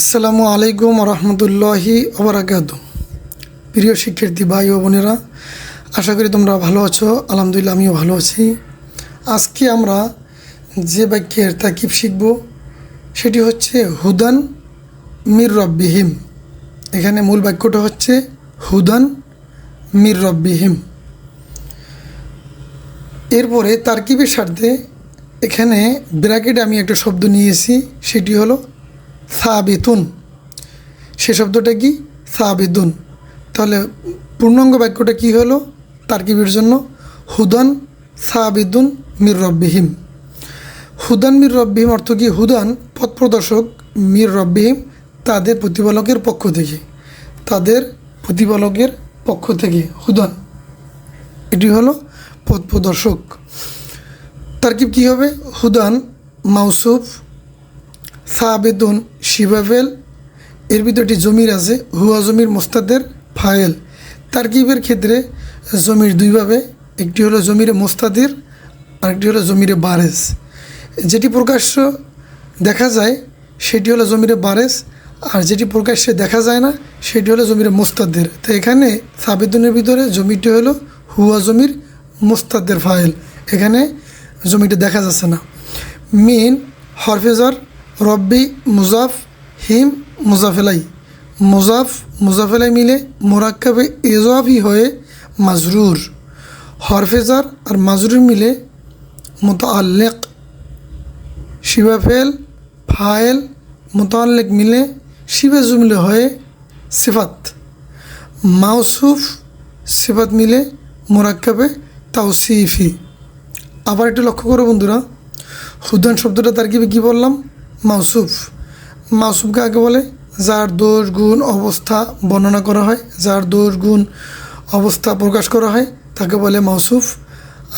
আসসালামু আলাইকুম রহমতুল্লাহি ওবরাকাত। প্রিয় শিক্ষার্থী ভাই ও বোনেরা, আশা করি তোমরা ভালো আছো, আলহামদুলিল্লাহ আমিও ভালো আছি। আজকে আমরা যে বাক্যের তাকিব শিখব, সেটি হচ্ছে, হুদান মির রব্বিহিম। এখানে মূল বাক্যটা হচ্ছে, হুদান মির রব্বিহিম। এরপরে তারকিবের স্বার্থে এখানে ব্র্যাকেটে আমি একটা শব্দ নিয়েছি, সেটি হলো সাবিতুন। সে শব্দটা কি? সাবিদুন তাহলে পূর্ণাঙ্গ বাক্যটা কি হলো? তারকিবের জন্য হুদান সাবিদুন মির রব্বিহিম। হুদান মির রব্বিহিম অর্থ কি? হুদান পথ প্রদর্শক মির রব্বিহিম তাদের প্রতিপালকের পক্ষ থেকে। তাদের প্রতিপালকের পক্ষ থেকে হুদান। এটি হলো পথ প্রদর্শক তারকিব কী হবে? হুদান মাউসুফ সাবেদুন শিবাফেল। এর ভিতরে একটি জমির আছে, হুয়া জমির মোস্তাদের ফায়েল। তারকিবের ক্ষেত্রে জমির দুইভাবে একটি হলো জমিরে মোস্তাদের, আরেকটি হলো জমিরে বারেস যেটি প্রকাশ্য দেখা যায়, সেটি হলো জমিরে বারেস আর যেটি প্রকাশ্যে দেখা যায় না, সেটি হলো জমিরে মোস্তাদের। তো এখানে সাবেদুনের ভিতরে জমিটি হলো হুয়া জমির মোস্তাদের ফাইল এখানে জমিটা দেখা যাচ্ছে না। মিন হরফেজর রব্বি, মুজাফ, হিম, মুজাফেলাই। মুজাফ, মুজাফেলাই মিলে মোরাক্কাবে এজফি হয়ে মাজরুর। হরফেজার আর মাজরুর মিলে মোতাল্লেক শিবাফেল ফায়েল মোতাল্লেক মিলে শিবে জুমলে হয়ে সিফাত। মাউসুফ, সিফাত মিলে মোরাক্কাবে তাওসিফি। আবার একটু লক্ষ্য করো বন্ধুরা। হুদান শব্দটা তার কি বললাম? মাউসুফ। মাউসুফকে কাকে বলে? যার দোষ গুণ অবস্থা বর্ণনা করা হয়, যার দোষ গুণ অবস্থা প্রকাশ করা হয়, তাকে বলে মাউসুফ।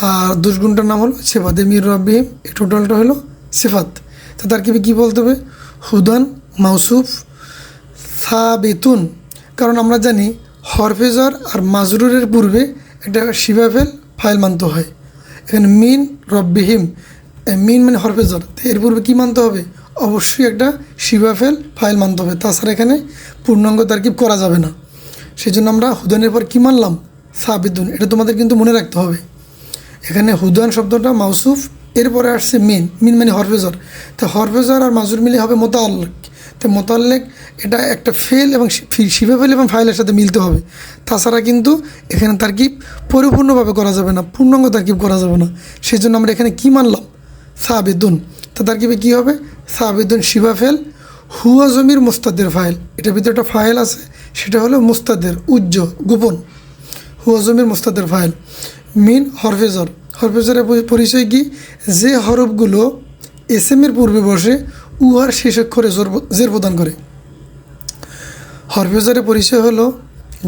আর দোষ গুণটার নাম হলো সেফাত। মির রব্বিহিম এই টোটালটা হলো সেফাত। তো তার কি কী বলতে হবে? হুদান, মাউসুফ, সাবেতুন। কারণ আমরা জানি হরফেজর আর মাজরুরের পূর্বে একটা শিবাফেল ফাইল মানতে হয়। এখানে মিন রব্বিহিম। মিন মানে হরফেজর এর পূর্বে কী মানতে হবে? অবশ্যই একটা শিবাফেল ফাইল মানতে হবে। তাছাড়া এখানে পূর্ণাঙ্গ তারকিব করা যাবে না। সেই জন্য আমরা হুদানের পর কী মানলাম? সাবিদুন। এটা তোমাদের কিন্তু মনে রাখতে হবে। এখানে হুদান শব্দটা মাউসুফ, এরপরে আসছে মিন। মিন মানে হরফেজর। তা হরফেজর আর মাজুর মিলে হবে মোতাল্লেক। তো মোতাল্লেক, এটা একটা ফেল এবং শিবে ফেল এবং ফাইলের সাথে মিলতে হবে। তাছাড়া কিন্তু এখানে তারকিব পরিপূর্ণভাবে করা যাবে না, পূর্ণাঙ্গ তারকিব করা যাবে না। সেই জন্য আমরা এখানে কী মানলাম? সাবেদুন। তো তারকিবে কী হবে? সাবেদুন শিবা ফেল হুয়া জমির মোস্তাদের ফাইল। এটার ভিতরে একটা ফাইল আছে, সেটা হলো মোস্তাদের উজ্জ গোপন। হুয়া জমির মোস্তাদের ফাইল। মিন হরফেজর। হরফেজরের পরিচয় কি? যে হরফগুলো এস এম এর পূর্বে বসে উহার শেষ অক্ষরে জোর জের প্রদান করে। হরফেজরের পরিচয় হলো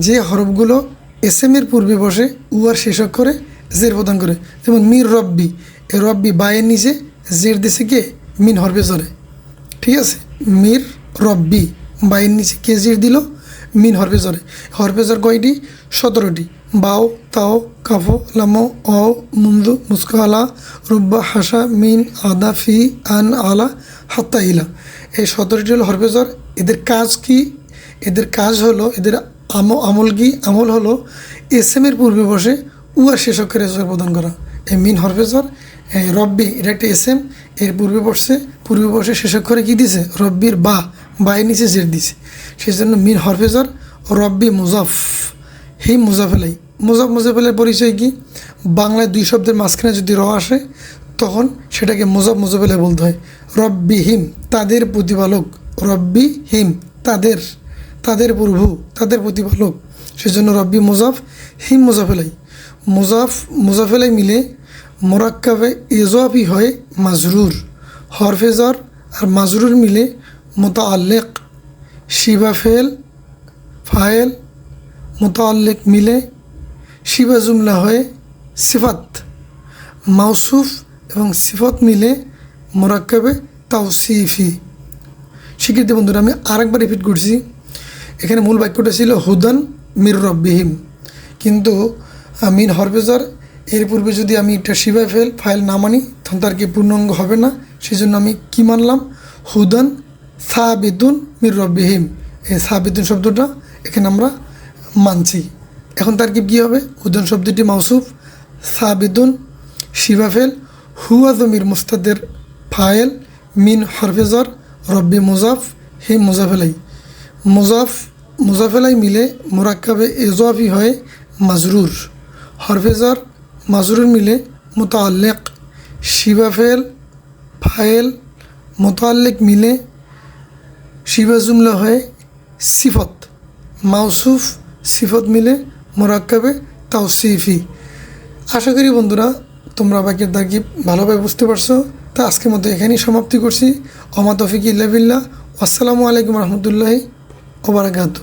যে হরফগুলো এস এম এর পূর্বে বসে উহার শেষ অক্ষরে জের প্রদান করে। যেমন মির রব্বি। এ রব্বি বায়ের নিচে, জের দেশে কে? মিন হরফেজরে ঠিক আছে? মির রব্বি বায়ের নিচে কে জের দিল, মিন হরফেজরে হরফেজর কয়টি? সতেরোটি। বাও, তাও, কাফো, লামো অ মুন্দু মুস্কালা রুব্বা, হাসা, মিন, আদা, ফি, আন, আলা, হাত্তা, ইলা। এই সতেরোটি হলো হরফেজর এদের কাজ কি? এদের কাজ হলো, এদের আম আমল কি? আমল হলো এস এম এর পূর্বে বসে উয়ার শেষ অক্ষরে প্রদান করা। এই মিন হরফেজর রব্বি, এটা একটা এস এম এর পূর্বে বসছে পূর্বে বসে শেষ অক্ষরে কী দিছে? রব্বির বা বায়ের নিচে জের দিছে। সেই জন্য মিন হরফেজর রব্বি মুজাফ। হিম মুজাফেলাই, মুজাফ মুজাফেলের পরিচয় কি? বাংলায় দুই শব্দের মাঝখানে যদি র আসে, তখন সেটাকে মুজাফ মুজাফেলে বলতে হয়। রব্বি হিম, তাদের প্রতিপালক। রব্বি হিম, তাদের তাদের প্রভু তাদের প্রতিপালক। সেজন্য রব্বি মুজাফ, হিম মুজাফেলাই। মুজাফ, মুজাফেলাই মিলে মোরাক্কাবে এজফি হয় মাজরুর, হরফেজর আর মাজরুর মিলে মোতাল্লেক শিবাফেল ফায়েল মোতাল্লেক মিলে শিবা জুমলা হয়ে সিফাত। মাউসুফ এবং সিফত মিলে মোরাক্কাবে তাওসিফি। স্বীকৃতি বন্ধুরা, আমি আরেকবার রিপিট করছি। এখানে মূল বাক্যটা ছিল হুদান মির রব্বিহিম। কিন্তু মিন হরফেজার এর পূর্বে যদি আমি একটা শিবায় ফেল ফাইল না মানি, তখন তার কি পূর্ণাঙ্গ হবে না? সেই জন্য আমি কি মানলাম? হুদান সাবিদুন মির রব্বিহিম। এই সাবিদুন শব্দটা এখানে আমরা মানছি। এখন তার কি কী হবে? উদন শব্দটি মাউসুফ। সাবিদুন শিবাফেল হুয়া জমির মুস্তাদের ফায়েল মিন হরফেজর রব্বি মুজাফ, হে মুজাফেলাই। মুজাফ, মুজাফেলাই মিলে মোরাক্কাবে এজফি হয় মাজরুর। হরফেজর মাজরুর মিলে মোতাল্লেক শিবাফেল ফায়েল মোতাল্লেক মিলে শিবা জুমলা হয় সিফত। মাউসুফ সিফত মিলে মোরাক্কাবে তাওসিফি। আশা করি বন্ধুরা, তোমরা বাকি দাগি ভালোভাবে বুঝতে পারছ। তা আজকের মতো এখানেই সমাপ্তি করছি। অমা তফিক ইল্লা আসসালামু আলাইকুম রহমতুল্লাহি ওবরাকাতু